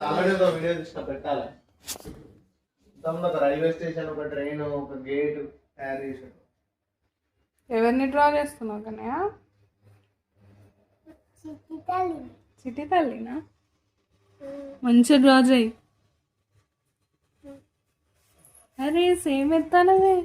Already video తీసిన పెట్టాలి. మొత్తం ఒక రైల్వే స్టేషన్ ఒక ట్రైన్ ఒక గేట్ తయారు చేసాడు ఎవరిని డ్రా చేస్తున్నావు కన్నయ్య? చిట్టి తల్లినా? మంచిగా డ్రా చేయి. అరే సేమ్ ఎత్తానవే.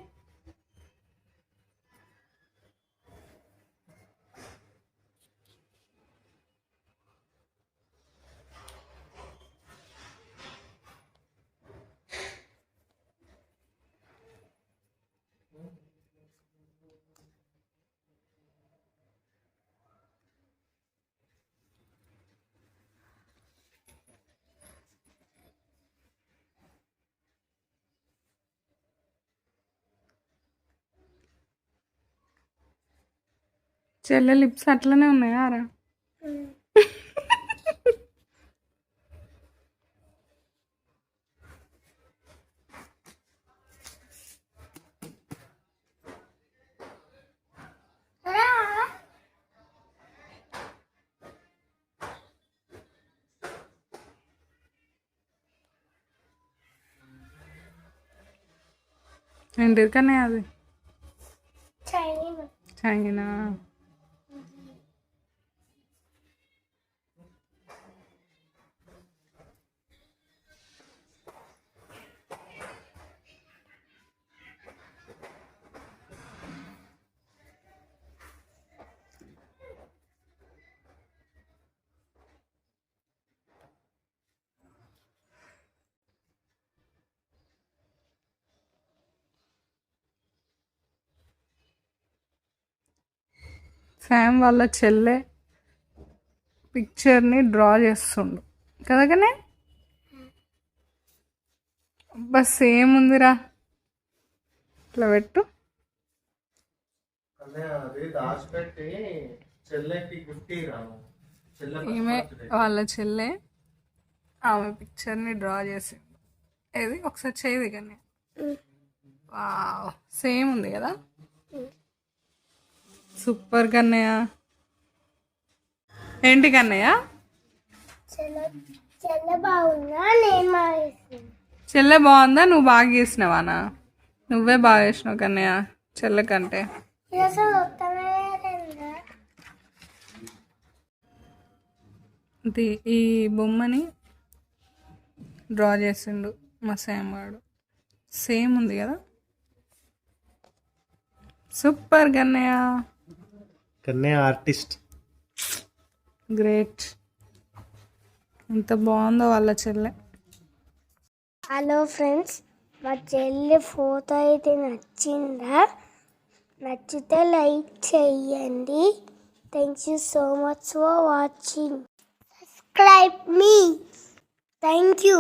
చెల్లె లిప్స్ అట్లనే ఉన్నాయా రా ఏంటిది కన్నయ్య అది చైనా శామ్ వాళ్ళ చెల్లె పిక్చర్ని డ్రా చేస్తుండు. కదా కానీ? అబ్బా సేమ్ ఉందిరా. ఇట్లా పెట్టు. ఈమె వాళ్ళ చెల్లె ఆమె పిక్చర్ని డ్రా చేసింది. ఏది? ఒకసారి చేయదు కానీ సేమ్ ఉంది కదా? సూపర్ కన్నయ్య. ఏంటి కన్నయ్య? చెల్లె బాగుందా? నువ్వు బాగా చేసినావానా? నువ్వే బాగా చేసినావు కన్నయ్య చెల్లె కంటే. ఈ బొమ్మని డ్రా చేసిండు మా సేమ్ వాడు. సేమ్ ఉంది కదా? Super Kannayya. Kannayya artist. Great. ఎంత బాగుందో వాళ్ళ చెల్లె. హలో ఫ్రెండ్స్ మా చెల్లి ఫోటో అయితే నచ్చిందా? నచ్చితే లైక్ చేయండి thank you so much for watching subscribe me thank you